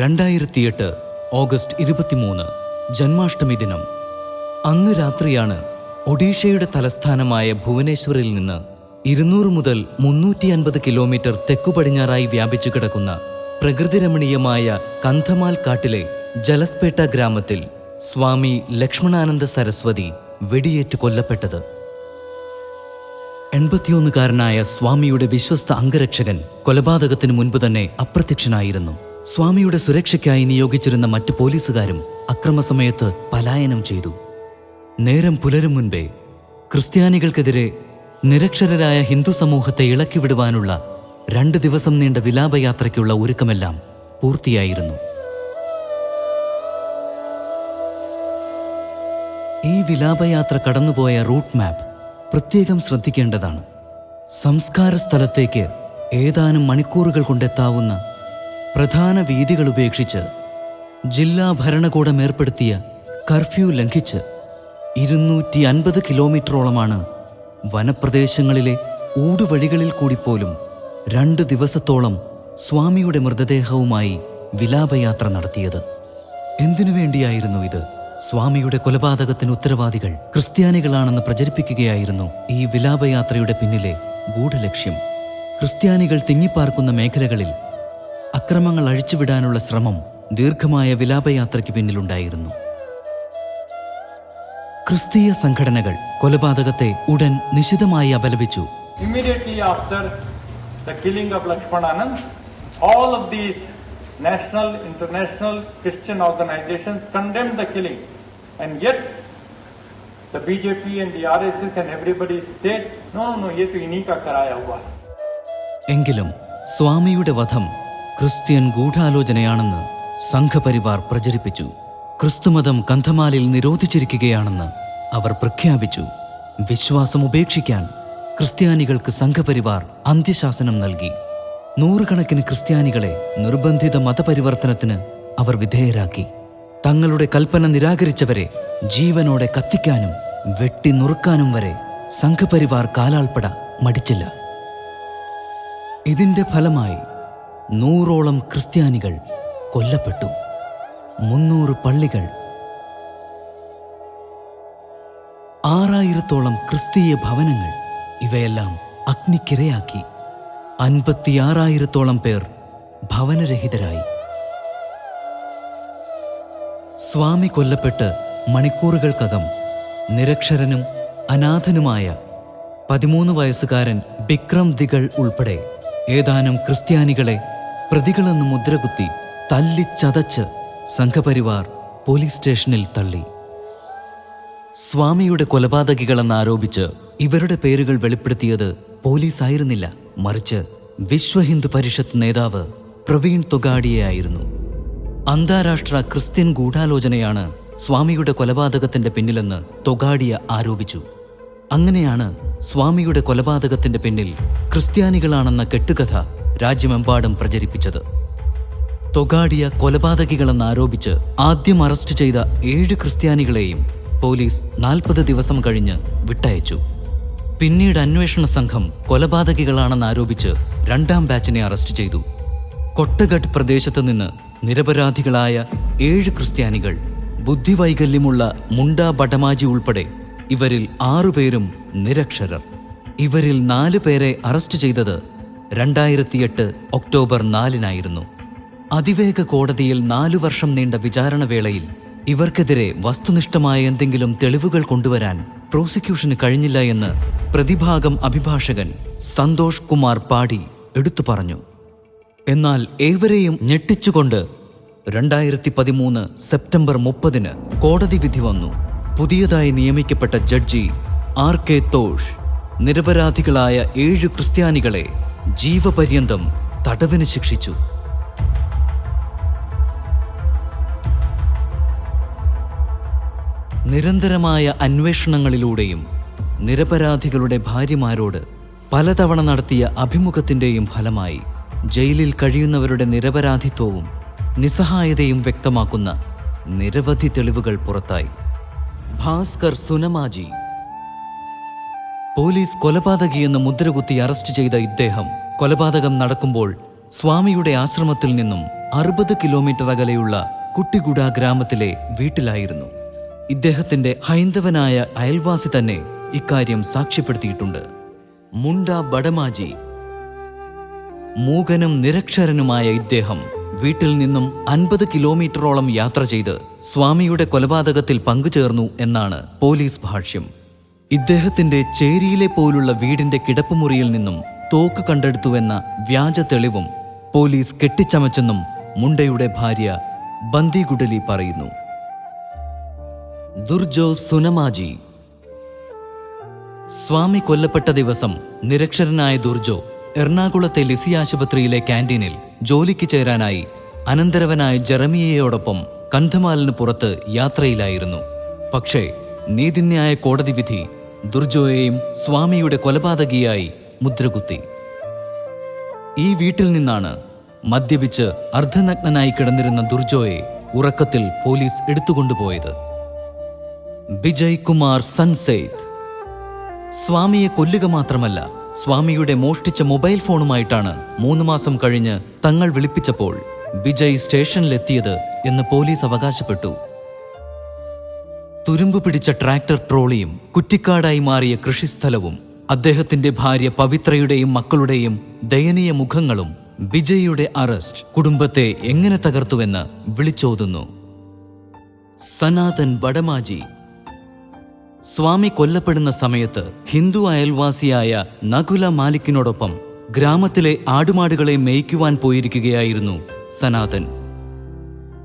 രണ്ടായിരത്തിയെട്ട് August ഇരുപത്തിമൂന്ന് ജന്മാഷ്ടമി ദിനം. അന്ന് രാത്രിയാണ് ഒഡീഷയുടെ തലസ്ഥാനമായ ഭുവനേശ്വറിൽ നിന്ന് ഇരുന്നൂറ് മുതൽ മുന്നൂറ്റി അൻപത് കിലോമീറ്റർ തെക്കു പടിഞ്ഞാറായി വ്യാപിച്ചു കിടക്കുന്ന പ്രകൃതിരമണീയമായ കന്ധമാൽ കാട്ടിലെ ജലസ്പേട്ട ഗ്രാമത്തിൽ സ്വാമി ലക്ഷ്മണാനന്ദ സരസ്വതി വെടിയേറ്റ് കൊല്ലപ്പെട്ടത്. എൺപത്തിയൊന്നുകാരനായ സ്വാമിയുടെ വിശ്വസ്ത അംഗരക്ഷകൻ കൊലപാതകത്തിന് മുൻപ് തന്നെ അപ്രത്യക്ഷനായിരുന്നു. സ്വാമിയുടെ സുരക്ഷയ്ക്കായി നിയോഗിച്ചിരുന്ന മറ്റ് പോലീസുകാരും അക്രമസമയത്ത് പലായനം ചെയ്തു. നേരം പുലരും മുൻപേ ക്രിസ്ത്യാനികൾക്കെതിരെ നിരക്ഷരരായ ഹിന്ദു സമൂഹത്തെ ഇളക്കിവിടുവാനുള്ള രണ്ട് ദിവസം നീണ്ട വിലാപയാത്രയ്ക്കുള്ള ഒരുക്കമെല്ലാം പൂർത്തിയായിരുന്നു. ഈ വിലാപയാത്ര കടന്നുപോയ റൂട്ട് മാപ്പ് പ്രത്യേകം ശ്രദ്ധിക്കേണ്ടതാണ്. സംസ്കാര സ്ഥലത്തേക്ക് ഏതാനും മണിക്കൂറുകൾ കൊണ്ടെത്താവുന്ന പ്രധാന വീതികൾ ഉപേക്ഷിച്ച് ജില്ലാ ഭരണകൂടം ഏർപ്പെടുത്തിയ കർഫ്യൂ ലംഘിച്ച് ഇരുന്നൂറ്റി അൻപത് കിലോമീറ്ററോളമാണ് വനപ്രദേശങ്ങളിലെ ഊടുവഴികളിൽ കൂടി പോലും രണ്ട് ദിവസത്തോളം സ്വാമിയുടെ മൃതദേഹവുമായി വിലാപയാത്ര നടത്തിയത്. എന്തിനു വേണ്ടിയായിരുന്നു ഇത്? സ്വാമിയുടെ കൊലപാതകത്തിന് ഉത്തരവാദികൾ ക്രിസ്ത്യാനികളാണെന്ന് പ്രചരിപ്പിക്കുകയായിരുന്നു ഈ വിലാപയാത്രയുടെ പിന്നിലെ ഗൂഢലക്ഷ്യം. ക്രിസ്ത്യാനികൾ തിങ്ങിപ്പാർക്കുന്ന മേഖലകളിൽ അക്രമങ്ങൾ അഴിച്ചുവിടാനുള്ള ശ്രമം ദീർഘമായ വിലാപയാത്രയ്ക്ക് പിന്നിലുണ്ടായിരുന്നു ക്രിസ്തീയ സംഘടനകൾ കൊലപാതകത്തെ ഉടൻ നിശിതമായി അപലപിച്ചു Immediately after the killing of Lakshmananand, all of these national, international Christian organizations condemned the killing. And yet, the BJP and the RSS and everybody said, no, no, no, ये तो इन्हीं का कराया हुआ है എങ്കിലും സ്വാമിയുടെ വധം ക്രിസ്ത്യൻ ഗൂഢാലോചനയാണെന്ന് സംഘപരിവാർ പ്രചരിപ്പിച്ചു. ക്രിസ്തുമതം കന്ധമാലിൽ നിരോധിച്ചിരിക്കുകയാണെന്ന് അവർ പ്രഖ്യാപിച്ചു. വിശ്വാസം ഉപേക്ഷിക്കാൻ ക്രിസ്ത്യാനികൾക്ക് സംഘപരിവാർ അന്ത്യശാസനം നൽകി. നൂറുകണക്കിന് ക്രിസ്ത്യാനികളെ നിർബന്ധിത മതപരിവർത്തനത്തിന് അവർ വിധേയരാക്കി. തങ്ങളുടെ കൽപ്പന നിരാകരിച്ചവരെ ജീവനോടെ കത്തിക്കാനും വെട്ടി നുറുക്കാനും വരെ സംഘപരിവാർ കാലാൾപ്പട മടിച്ചില്ല. ഇതിന്റെ ഫലമായി നൂറോളം ക്രിസ്ത്യാനികൾ കൊല്ലപ്പെട്ടു. മുന്നൂറ് പള്ളികൾ. ആറായിരത്തോളം ക്രിസ്തീയ ഭവനങ്ങൾ ഇവയെല്ലാം അഗ്നിക്കിരയാക്കി. അൻപത്തിയാറായിരത്തോളം പേർ ഭവനരഹിതരായി. സ്വാമി കൊല്ലപ്പെട്ട് മണിക്കൂറുകൾക്കകം നിരക്ഷരനും അനാഥനുമായ പതിമൂന്ന് വയസ്സുകാരൻ ബിക്രം ദികൾ ഉൾപ്പെടെ ഏതാനും ക്രിസ്ത്യാനികളെ പ്രതികളെന്ന് മുദ്രകുത്തി തല്ലിച്ചതച്ച് സംഘപരിവാർ പോലീസ് സ്റ്റേഷനിൽ തള്ളി. സ്വാമിയുടെ കൊലപാതകികളെന്ന് ആരോപിച്ച് ഇവരുടെ പേരുകൾ വെളിപ്പെടുത്തിയത് പോലീസായിരുന്നില്ല. മറിച്ച് വിശ്വ ഹിന്ദു പരിഷത്ത് നേതാവ് പ്രവീൺ തുഗാഡിയായിരുന്നു അന്താരാഷ്ട്ര ക്രിസ്ത്യൻ ഗൂഢാലോചനയാണ് സ്വാമിയുടെ കൊലപാതകത്തിന്റെ പിന്നിലെന്ന് തൊഗാഡിയ ആരോപിച്ചു. അങ്ങനെയാണ് സ്വാമിയുടെ കൊലപാതകത്തിന്റെ പിന്നിൽ ക്രിസ്ത്യാനികളാണെന്ന കെട്ടുകഥ രാജ്യമെമ്പാടും പ്രചരിപ്പിച്ചത്. തൊഗാടിയ കൊലപാതകികളെന്ന് ആരോപിച്ച് ആദ്യം അറസ്റ്റ് ചെയ്ത ഏഴ് ക്രിസ്ത്യാനികളെയും പോലീസ് നാൽപ്പത് ദിവസം കഴിഞ്ഞ് വിട്ടയച്ചു. പിന്നീട് അന്വേഷണ സംഘം കൊലപാതകികളാണെന്ന് ആരോപിച്ച് രണ്ടാം ബാച്ചിനെ അറസ്റ്റ് ചെയ്തു. കൊട്ടഗഡ് പ്രദേശത്ത് നിന്ന് നിരപരാധികളായ ഏഴ് ക്രിസ്ത്യാനികൾ ബുദ്ധിവൈകല്യമുള്ള മുണ്ട ബടമാജി ഉൾപ്പെടെ ഇവരിൽ ആറുപേരും നിരക്ഷരർ. ഇവരിൽ നാല് പേരെ അറസ്റ്റ് ചെയ്തത് രണ്ടായിരത്തിയെട്ട് ഒക്ടോബർ നാലിനായിരുന്നു. അതിവേഗ കോടതിയിൽ നാലു വർഷം നീണ്ട വിചാരണവേളയിൽ ഇവർക്കെതിരെ വസ്തുനിഷ്ഠമായ എന്തെങ്കിലും തെളിവുകൾ കൊണ്ടുവരാൻ പ്രോസിക്യൂഷന് കഴിഞ്ഞില്ല എന്ന് പ്രതിഭാഗം അഭിഭാഷകൻ സന്തോഷ് കുമാർ പാടി എടുത്തു പറഞ്ഞു. എന്നാൽ ഏവരെയും ഞെട്ടിച്ചുകൊണ്ട് രണ്ടായിരത്തി പതിമൂന്ന് സെപ്റ്റംബർ മുപ്പതിന് കോടതി വിധി വന്നു. പുതിയതായി നിയമിക്കപ്പെട്ട ജഡ്ജി ആർ കെ തോഷ് നിരപരാധികളായ ഏഴ് ക്രിസ്ത്യാനികളെ ജീവപര്യന്തം തടവിന് ശിക്ഷിച്ചു. നിരന്തരമായ അന്വേഷണങ്ങളിലൂടെയും നിരപരാധികളുടെ ഭാര്യമാരോട് പലതവണ നടത്തിയ അഭിമുഖത്തിന്റെയും ഫലമായി ജയിലിൽ കഴിയുന്നവരുടെ നിരപരാധിത്വവും നിസ്സഹായതയും വ്യക്തമാക്കുന്ന നിരവധി തെളിവുകൾ പുറത്തായി. ഭാസ്കർ സുനമാജി. പോലീസ് കൊലപാതകിയെന്ന് മുദ്രകുത്തി അറസ്റ്റ് ചെയ്ത ഇദ്ദേഹം കൊലപാതകം നടക്കുമ്പോൾ സ്വാമിയുടെ ആശ്രമത്തിൽ നിന്നും അറുപത് കിലോമീറ്റർ അകലെയുള്ള കുട്ടിഗുഡ ഗ്രാമത്തിലെ വീട്ടിലായിരുന്നു. ഇദ്ദേഹത്തിന്റെ ഹൈന്ദവനായ അയൽവാസി തന്നെ ഇക്കാര്യം സാക്ഷ്യപ്പെടുത്തിയിട്ടുണ്ട്. മുണ്ട ബടമാജി. മൂകനും നിരക്ഷരനുമായ ഇദ്ദേഹം വീട്ടിൽ നിന്നും അൻപത് കിലോമീറ്ററോളം യാത്ര ചെയ്ത് സ്വാമിയുടെ കൊലപാതകത്തിൽ പങ്കുചേർന്നു എന്നാണ് പോലീസ് ഭാഷ്യം. ഇദ്ദേഹത്തിന്റെ ചേരിയിലെ പോലുള്ള വീടിന്റെ കിടപ്പുമുറിയിൽ നിന്നും തോക്ക് കണ്ടെടുത്തുവെന്ന വ്യാജ തെളിവും പോലീസ് കെട്ടിച്ചമച്ചെന്നും മുണ്ടയുടെ ഭാര്യ ബന്ദിഗുഡലി പറയുന്നു. ദുർജോ സുനമാജി. സ്വാമി കൊല്ലപ്പെട്ട ദിവസം നിരക്ഷരനായ ദുർജോ എറണാകുളത്തെ ലിസി ആശുപത്രിയിലെ ക്യാന്റീനിൽ ജോലിക്ക് ചേരാനായി അനന്തരവനായ ജെറമിയയോടൊപ്പം കന്ധമാലിന് പുറത്ത് യാത്രയിലായിരുന്നു. പക്ഷേ നീതിന്യായ കോടതി വിധി ദുർജോയെയും സ്വാമിയുടെ കൊലപാതകിയായി മുദ്രകുത്തി. ഈ വീട്ടിൽ നിന്നാണ് മദ്യപിച്ച് അർദ്ധനഗ്നനായി കിടന്നിരുന്ന ദുർജോയെ ഉറക്കത്തിൽ പോലീസ് എടുത്തുകൊണ്ടുപോയത്. ബിജയ് കുമാർ സൻസേത് സ്വാമിയെ കൊല്ലുക മാത്രമല്ല സ്വാമിയുടെ മോഷ്ടിച്ച മൊബൈൽ ഫോണുമായിട്ടാണ് മൂന്ന് മാസം കഴിഞ്ഞ് തങ്ങൾ വിളിപ്പിച്ചപ്പോൾ വിജയ് സ്റ്റേഷനിലെത്തിയത് എന്ന് പോലീസ് അവകാശപ്പെട്ടു. തുരുമ്പ് പിടിച്ച ട്രാക്ടർ ട്രോളിയും കുറ്റിക്കാടായി മാറിയ കൃഷിസ്ഥലവും അദ്ദേഹത്തിന്റെ ഭാര്യ പവിത്രയുടെയും മക്കളുടെയും ദയനീയ മുഖങ്ങളും ബിജയുടെ അറസ്റ്റ് കുടുംബത്തെ എങ്ങനെ തകർത്തുവെന്ന് വിളിച്ചോതുന്നു. സനാതൻ ബഡമാജി സ്വാമി കൊല്ലപ്പെടുന്ന സമയത്ത് ഹിന്ദു അയൽവാസിയായ നകുല മാലിക്കിനോടൊപ്പം ഗ്രാമത്തിലെ ആടുമാടുകളെ മേയ്ക്കുവാൻ പോയിരിക്കുകയായിരുന്നു സനാതൻ.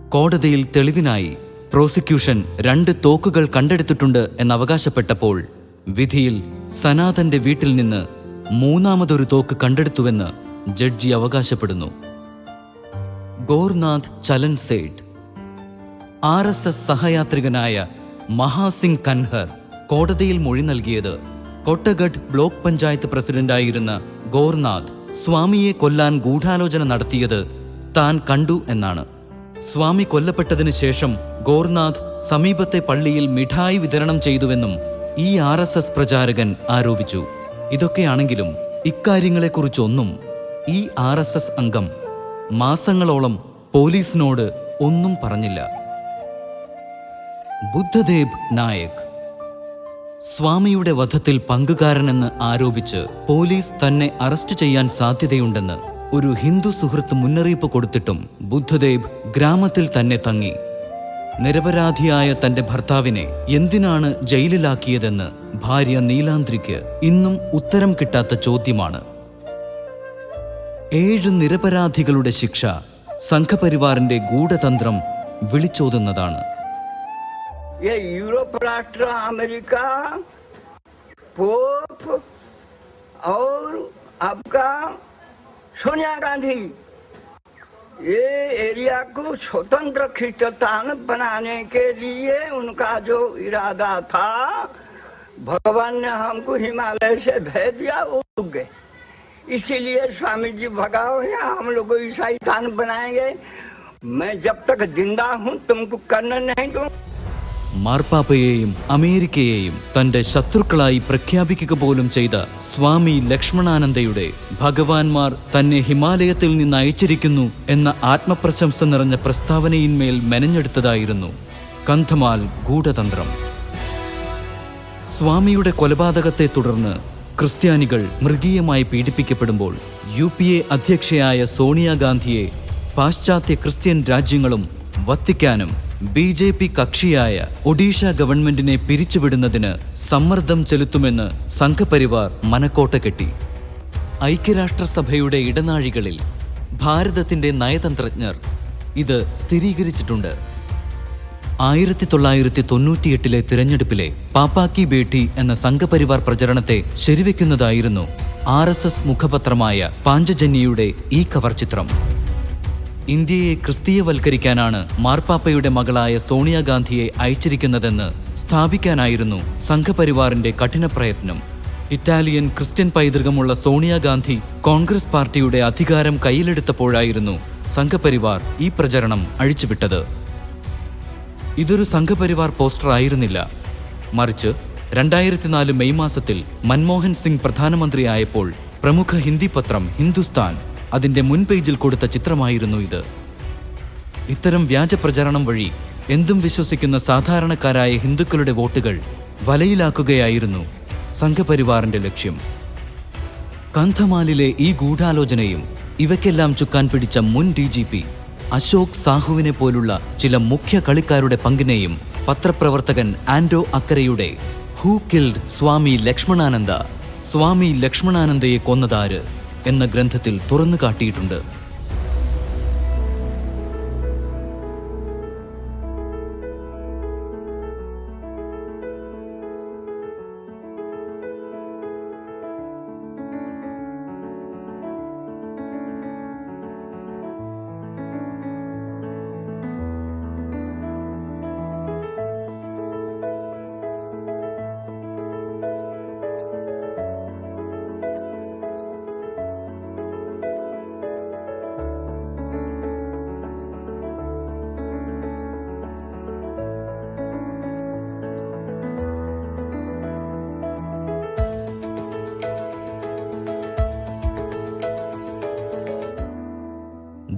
കോടതിയിൽ തെളിവിനായി പ്രോസിക്യൂഷൻ രണ്ട് തോക്കുകൾ കണ്ടെടുത്തിട്ടുണ്ട് എന്നവകാശപ്പെട്ടപ്പോൾ വിധിയിൽ സനാതന്റെ വീട്ടിൽ നിന്ന് മൂന്നാമതൊരു തോക്ക് കണ്ടെടുത്തുവെന്ന് ജഡ്ജി അവകാശപ്പെടുന്നു. Gournath Chalan Seth R S S സഹയാത്രികനായ Mahasingh Kanhar കോടതിയിൽ മൊഴി നൽകിയത് കൊട്ടഗഡ് ബ്ലോക്ക് പഞ്ചായത്ത് പ്രസിഡന്റായിരുന്ന ഗോർനാഥ് സ്വാമിയെ കൊല്ലാൻ ഗൂഢാലോചന നടത്തിയത് താൻ കണ്ടു എന്നാണ്. സ്വാമി കൊല്ലപ്പെട്ടതിന് ശേഷം ഗോർനാഥ് സമീപത്തെ പള്ളിയിൽ മിഠായി വിതരണം ചെയ്തുവെന്നും ഈ ആർ എസ് എസ് പ്രചാരകൻ ആരോപിച്ചു. ഇതൊക്കെയാണെങ്കിലും ഇക്കാര്യങ്ങളെക്കുറിച്ചൊന്നും ഈ ആർ എസ് എസ് അംഗം മാസങ്ങളോളം പോലീസിനോട് ഒന്നും പറഞ്ഞില്ല. ബുദ്ധദേവ് നായക് സ്വാമിയുടെ വധത്തിൽ പങ്കുകാരനെന്ന് ആരോപിച്ച് പോലീസ് തന്നെ അറസ്റ്റ് ചെയ്യാൻ സാധ്യതയുണ്ടെന്ന് ഒരു ഹിന്ദു സുഹൃത്ത് മുന്നറിയിപ്പ് കൊടുത്തിട്ടും ബുദ്ധദേവ് ഗ്രാമത്തിൽ തന്നെ തങ്ങി. നിരപരാധിയായ തന്റെ ഭർത്താവിനെ എന്തിനാണ് ജയിലിലാക്കിയതെന്ന് ഭാര്യ നീലാന്ദ്രിക്ക് ഇന്നും ഉത്തരം കിട്ടാത്ത ചോദ്യമാണ്. ഏഴ് നിരപരാധികളുടെ ശിക്ഷ സംഘപരിവാറിന്റെ ഗൂഢതന്ത്രം വിളിച്ചോതുന്നതാണ്. ये यूरोप राष्ट्र, अमेरिका, पोप और आपका सोनिया गांधी। ये एरिया को स्वतंत्र खिस्तान बनाने के लिए उनका जो इरादा था, भगवान ने हमको हिमालय से भेज दिया, वो रुक गए। इसीलिए स्वामी जी भगाओ या हम लोग ईसाई स्थान बनाएँगे। मैं जब तक ज़िंदा हूँ, तुमको करना नहीं दूँ മാർപ്പാപ്പയെയും അമേരിക്കയെയും തന്റെ ശത്രുക്കളായി പ്രഖ്യാപിക്കുക പോലും ചെയ്ത സ്വാമി ലക്ഷ്മണാനന്ദയുടെ ഭഗവാൻമാർ തന്നെ ഹിമാലയത്തിൽ നിന്ന് അയച്ചിരിക്കുന്നു എന്ന ആത്മപ്രശംസ നിറഞ്ഞ പ്രസ്താവനയിന്മേൽ മെനഞ്ഞെടുത്തതായിരുന്നു കന്ധമാൽ ഗൂഢതന്ത്രം. സ്വാമിയുടെ കൊലപാതകത്തെ തുടർന്ന് ക്രിസ്ത്യാനികൾ മൃഗീയമായി പീഡിപ്പിക്കപ്പെടുമ്പോൾ യു പി എ അധ്യക്ഷയായ സോണിയാഗാന്ധിയെ പാശ്ചാത്യ ക്രിസ്ത്യൻ രാജ്യങ്ങളും വത്തിക്കാനും ബി ജെ പി കക്ഷിയായ ഒഡീഷ ഗവൺമെന്റിനെ പിരിച്ചുവിടുന്നതിന് സമ്മർദ്ദം ചെലുത്തുമെന്ന് സംഘപരിവാർ മനക്കോട്ട കെട്ടി. ഐക്യരാഷ്ട്രസഭയുടെ ഇടനാഴികളിൽ ഭാരതത്തിന്റെ നയതന്ത്രജ്ഞർ ഇത് സ്ഥിരീകരിച്ചിട്ടുണ്ട്. ആയിരത്തി തൊള്ളായിരത്തി തൊണ്ണൂറ്റിയെട്ടിലെ തിരഞ്ഞെടുപ്പിലെ പാപ്പാക്കി ബേട്ടി എന്ന സംഘപരിവാർ പ്രചരണത്തെ ശരിവെക്കുന്നതായിരുന്നു ആർ എസ് എസ് മുഖപത്രമായ പാഞ്ചജന്യയുടെ ഈ കവർ ചിത്രം ഇന്ത്യയെ ക്രിസ്തീയവൽക്കരിക്കാനാണ് മാർപ്പാപ്പയുടെ മകളായ സോണിയാഗാന്ധിയെ അയച്ചിരിക്കുന്നതെന്ന് സ്ഥാപിക്കാനായിരുന്നു സംഘപരിവാറിന്റെ കഠിന പ്രയത്നം. ഇറ്റാലിയൻ ക്രിസ്ത്യൻ പൈതൃകമുള്ള സോണിയാഗാന്ധി കോൺഗ്രസ് പാർട്ടിയുടെ അധികാരം കയ്യിലെടുത്തപ്പോഴായിരുന്നു സംഘപരിവാർ ഈ പ്രചരണം അഴിച്ചുവിട്ടത്. ഇതൊരു സംഘപരിവാർ പോസ്റ്റർ ആയിരുന്നില്ല. മറിച്ച് രണ്ടായിരത്തി നാല് മെയ് മാസത്തിൽ മൻമോഹൻ സിംഗ് പ്രധാനമന്ത്രിയായപ്പോൾ പ്രമുഖ ഹിന്ദി പത്രം ഹിന്ദുസ്ഥാൻ അതിന്റെ മുൻ പേജിൽ കൊടുത്ത ചിത്രമായിരുന്നു ഇത്. ഇത്തരം വ്യാജ പ്രചരണം വഴി എന്തും വിശ്വസിക്കുന്ന സാധാരണക്കാരായ ഹിന്ദുക്കളുടെ വോട്ടുകൾ വലയിലാക്കുകയായിരുന്നു സംഘപരിവാറിന്റെ ലക്ഷ്യം. കന്ധമാലിലെ ഈ ഗൂഢാലോചനയും ഇവയ്ക്കെല്ലാം ചുക്കാൻ പിടിച്ച മുൻ ഡി ജി പി അശോക് സാഹുവിനെ പോലുള്ള ചില മുഖ്യ കളിക്കാരുടെ പങ്കിനെയും പത്രപ്രവർത്തകൻ ആൻഡോ അക്കരയുടെ ഹൂ കിൽഡ് സ്വാമി ലക്ഷ്മണാനന്ദ സ്വാമി ലക്ഷ്മണാനന്ദയെ കൊന്നതാര്? എന്ന ഗ്രന്ഥത്തിൽ തുറന്നു കാട്ടിയിട്ടുണ്ട്.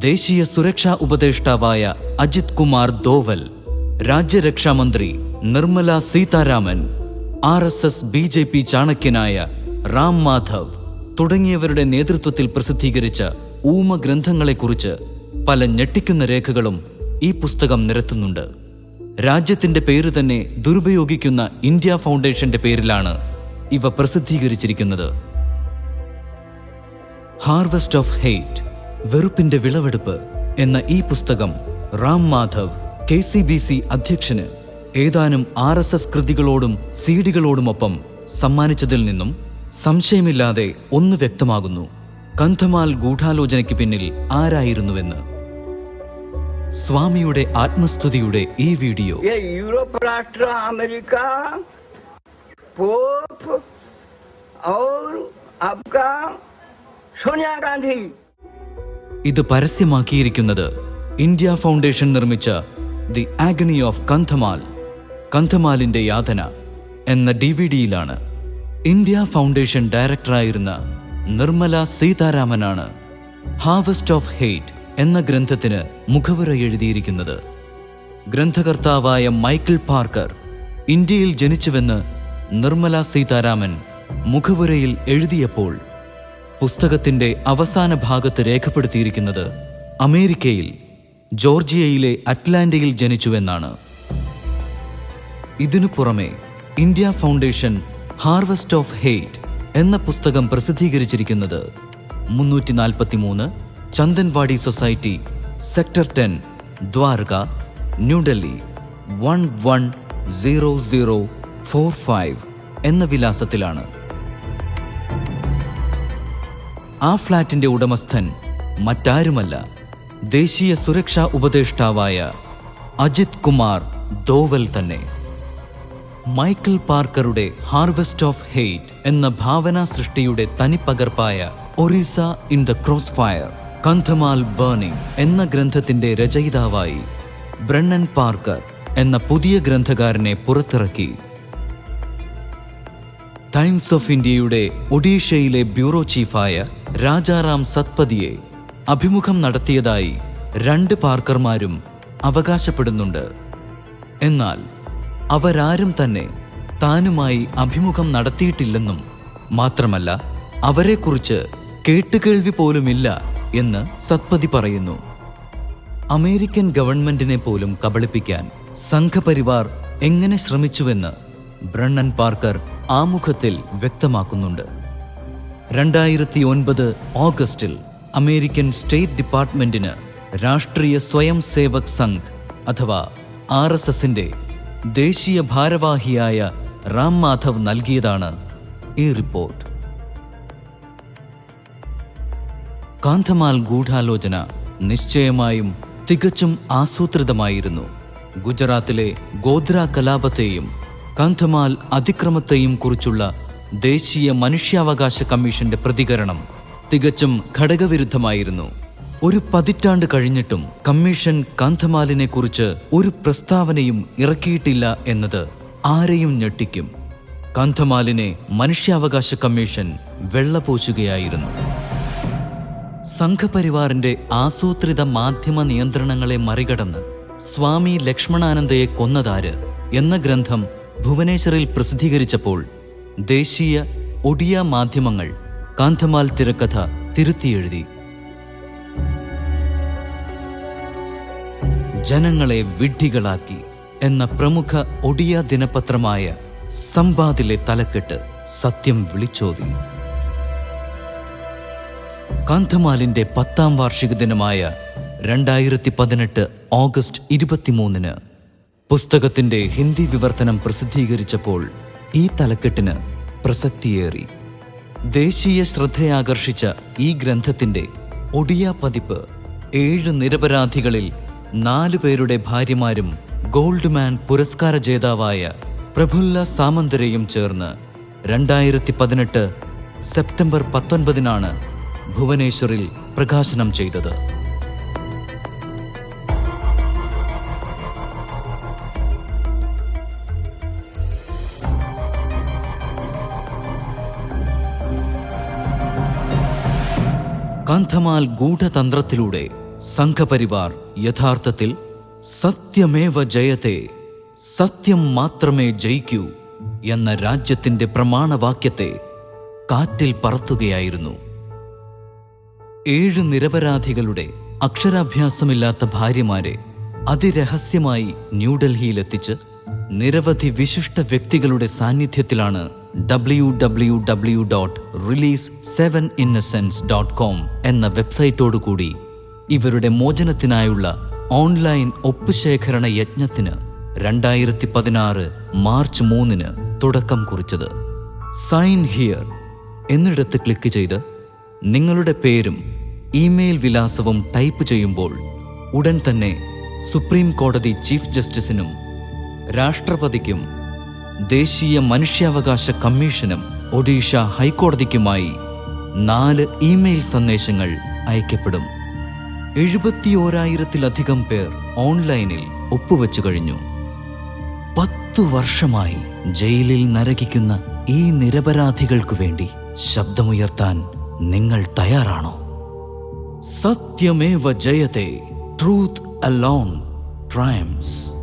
ദേശീയ സുരക്ഷാ ഉപദേഷ്ടാവായ അജിത് കുമാർ ദോവൽ രാജ്യരക്ഷാമന്ത്രി Nirmala Sitharaman R S S B J P ചാണക്യനായ Ram Madhav തുടങ്ങിയവരുടെ നേതൃത്വത്തിൽ പ്രസിദ്ധീകരിച്ച ഊമ ഗ്രന്ഥങ്ങളെക്കുറിച്ച് പല ഞെട്ടിക്കുന്ന രേഖകളും ഈ പുസ്തകം നിരത്തുന്നുണ്ട്. രാജ്യത്തിന്റെ പേര് തന്നെ ദുരുപയോഗിക്കുന്ന ഇന്ത്യ ഫൗണ്ടേഷന്റെ പേരിലാണ് ഇവ പ്രസിദ്ധീകരിച്ചിരിക്കുന്നത്. ഹാർവെസ്റ്റ് ഓഫ് ഹെയ്റ്റ് വെറുപ്പിന്റെ വിളവെടുപ്പ് എന്ന ഈ പുസ്തകം Ram Madhav K C B C അധ്യക്ഷന് ഏതാനും ആർ എസ് എസ് കൃതികളോടും സീഡികളോടുമൊപ്പം സമ്മാനിച്ചതിൽ നിന്നും സംശയമില്ലാതെ ഒന്ന് വ്യക്തമാകുന്നു കന്ധമാൽ ഗൂഢാലോചനയ്ക്ക് പിന്നിൽ ആരായിരുന്നുവെന്ന് സ്വാമിയുടെ ആത്മസ്തുതിയുടെ ഈ വീഡിയോ ये यूरोप राष्ट्र अमेरिका पोप और आपका सोनिया गांधी ഇത് പരസ്യമാക്കിയിരിക്കുന്നത് ഇന്ത്യ ഫൗണ്ടേഷൻ നിർമ്മിച്ച ദി ആഗണി ഓഫ് കന്ധമാൽ കന്ധമാലിന്റെ യാതന എന്ന ഡി വി ഡിയിലാണ് ഇന്ത്യ ഫൗണ്ടേഷൻ ഡയറക്ടറായിരുന്ന നിർമ്മല സീതാരാമനാണ് ഹാർവസ്റ്റ് ഓഫ് ഹെയ്റ്റ് എന്ന ഗ്രന്ഥത്തിന് മുഖവുര എഴുതിയിരിക്കുന്നത്. ഗ്രന്ഥകർത്താവായ മൈക്കിൾ പാർക്കർ ഇന്ത്യയിൽ ജനിച്ചുവെന്ന് നിർമ്മല സീതാരാമൻ മുഖവുരയിൽ എഴുതിയപ്പോൾ പുസ്തകത്തിന്റെ അവസാന ഭാഗത്ത് രേഖപ്പെടുത്തിയിരിക്കുന്നത് അമേരിക്കയിൽ ജോർജിയയിലെ അറ്റ്ലാന്റയിൽ ജനിച്ചുവെന്നാണ്. ഇതിനു പുറമെ India foundation harvest of hate എന്ന പുസ്തകം പ്രസിദ്ധീകരിച്ചിരിക്കുന്നത് മുന്നൂറ്റി നാൽപ്പത്തിമൂന്ന് Chandanwadi society sector ten Dwarka New Delhi one one zero zero four five എന്ന വിലാസത്തിലാണ്. ആ ഫ്ളാറ്റിന്റെ ഉടമസ്ഥൻ മറ്റാരുമല്ല ദേശീയ സുരക്ഷാ ഉപദേഷ്ടാവായ അജിത് കുമാർ ദോവൽ തന്നെ. മൈക്കിൾ പാർക്കറുടെ ഹാർവെസ്റ്റ് ഓഫ് ഹെയ്റ്റ് എന്ന ഭാവനാ സൃഷ്ടിയുടെ തനിപ്പകർപ്പായ Orissa in the cross fire Kandhamal burning എന്ന ഗ്രന്ഥത്തിന്റെ രചയിതാവായി ബ്രണ്ണൻ പാർക്കർ എന്ന പുതിയ ഗ്രന്ഥകാരനെ പുറത്തിറക്കി. ടൈംസ് ഓഫ് ഇന്ത്യയുടെ ഒഡീഷയിലെ ബ്യൂറോ ചീഫായ രാജാറാം സത്പതിയെ അഭിമുഖം നടത്തിയതായി രണ്ട് പാർക്കർമാരും അവകാശപ്പെടുന്നുണ്ട്. എന്നാൽ അവരാരും തന്നെ താനുമായി അഭിമുഖം നടത്തിയിട്ടില്ലെന്നും മാത്രമല്ല അവരെക്കുറിച്ച് കേട്ടുകേൾവി പോലുമില്ല എന്ന് സത്പതി പറയുന്നു. അമേരിക്കൻ ഗവൺമെന്റിനെ പോലും കബളിപ്പിക്കാൻ സംഘപരിവാർ എങ്ങനെ ശ്രമിച്ചുവെന്ന് ബ്രണ്ണൻ പാർക്കർ ആമുഖത്തിൽ വ്യക്തമാക്കുന്നുണ്ട്. രണ്ടായിരത്തി ഒൻപത് ഓഗസ്റ്റിൽ അമേരിക്കൻ സ്റ്റേറ്റ് ഡിപ്പാർട്ട്മെന്റിന് രാഷ്ട്രീയ സ്വയം സേവക് സംഘ് അഥവാ ആർ എസ് എസിന്റെ ദേശീയ ഭാരവാഹിയായ റാം മാധവ് നൽകിയതാണ് ഈ റിപ്പോർട്ട്. കാന്ധമാൽ ഗൂഢാലോചന നിശ്ചയമായും തികച്ചും ആസൂത്രിതമായിരുന്നു. ഗുജറാത്തിലെ ഗോദ്ര കലാപത്തെയും കാന്ധമാൽ അതിക്രമത്തെയും കുറിച്ചുള്ള ദേശീയ മനുഷ്യാവകാശ കമ്മീഷന്റെ പ്രതികരണം തികച്ചും ഘടകവിരുദ്ധമായിരുന്നു. ഒരു പതിറ്റാണ്ട് കഴിഞ്ഞിട്ടും കമ്മീഷൻ കാന്ധമാലിനെ കുറിച്ച് ഒരു പ്രസ്താവനയും ഇറക്കിയിട്ടില്ല എന്നത് ആരെയും ഞെട്ടിക്കും. കാന്ധമാലിനെ മനുഷ്യാവകാശ കമ്മീഷൻ വെള്ളപൂശുകയായിരുന്നു. സംഘപരിവാറിന്റെ ആസൂത്രിത മാധ്യമ നിയന്ത്രണങ്ങളെ മറികടന്ന് സ്വാമി ലക്ഷ്മണാനന്ദയെ കൊന്നതാര് എന്ന ഗ്രന്ഥം ഭുവനേശ്വറിൽ പ്രസിദ്ധീകരിച്ചപ്പോൾ ദേശീയ ഒഡിയ മാധ്യമങ്ങൾ കാന്തമാൽ തിരക്കഥ തിരുത്തിയെഴുതി. ജനങ്ങളെ വിഡ്ഢികളാക്കി എന്ന പ്രമുഖ ഒഡിയ ദിനപത്രമായ സംവാദിലെ തലക്കെട്ട് സത്യം വിളിച്ചോതി. കാന്തമാലിന്റെ പത്താം വാർഷിക ദിനമായ രണ്ടായിരത്തി പതിനെട്ട് ഓഗസ്റ്റ് ഇരുപത്തിമൂന്നിന് പുസ്തകത്തിന്റെ ഹിന്ദി വിവർത്തനം പ്രസിദ്ധീകരിച്ചപ്പോൾ ഈ തലക്കെട്ടിന് പ്രസക്തിയേറി. ദേശീയ ശ്രദ്ധയാകർഷിച്ച ഈ ഗ്രന്ഥത്തിന്റെ ഒഡിയ പതിപ്പ് ഏഴ് നിരപരാധികളിൽ നാലു പേരുടെ ഭാര്യമാരും ഗോൾഡ്മാൻ പുരസ്കാര ജേതാവായ പ്രഫുല്ല സാമന്തരെയും ചേർന്ന് രണ്ടായിരത്തി പതിനെട്ട് സെപ്റ്റംബർ പത്തൊൻപതിനാണ് ഭുവനേശ്വറിൽ പ്രകാശനം ചെയ്തത്. കാന്ധമാൽ ഗൂഢതന്ത്രത്തിലൂടെ സംഘപരിവാർ യഥാർത്ഥത്തിൽ സത്യമേവ ജയത്തെ സത്യം മാത്രമേ ജയിക്കൂ എന്ന രാജ്യത്തിന്റെ പ്രമാണവാക്യത്തെ കാറ്റിൽ പറത്തുകയായിരുന്നു. ഏഴ് നിരപരാധികളുടെ അക്ഷരാഭ്യാസമില്ലാത്ത ഭാര്യമാരെ അതിരഹസ്യമായി ന്യൂഡൽഹിയിലെത്തിച്ച് നിരവധി വിശിഷ്ട വ്യക്തികളുടെ സാന്നിധ്യത്തിലാണ് W W W dot release seven innocence dot com എന്ന വെബ്സൈറ്റോടുകൂടി ഇവരുടെ മോചനത്തിനായുള്ള ഓൺലൈൻ ഒപ്പുശേഖരണ യജ്ഞത്തിന് രണ്ടായിരത്തി പതിനാറ് മാർച്ച് മൂന്നിന് തുടക്കം കുറിച്ചത്. സൈൻ ഹിയർ എന്നിടത്ത് ക്ലിക്ക് ചെയ്ത് നിങ്ങളുടെ പേരും ഇമെയിൽ വിലാസവും ടൈപ്പ് ചെയ്യുമ്പോൾ ഉടൻ തന്നെ സുപ്രീം കോടതി ചീഫ് ജസ്റ്റിസിനും രാഷ്ട്രപതിക്കും ദേശീയ മനുഷ്യാവകാശ കമ്മീഷനും ഒഡീഷ ഹൈക്കോടതിക്കുമായി നാല് ഇമെയിൽ സന്ദേശങ്ങൾ അയക്കപ്പെടും. എഴുപത്തിയോരായിരത്തിലധികം പേർ ഓൺലൈനിൽ ഒപ്പുവെച്ചു കഴിഞ്ഞു. പത്തു വർഷമായി ജയിലിൽ നരകിക്കുന്ന ഈ നിരപരാധികൾക്കു വേണ്ടി ശബ്ദമുയർത്താൻ നിങ്ങൾ തയ്യാറാണോ? സത്യമേവ ജയത്തെ ട്രൂത്ത് അലോൺ ട്രയംസ്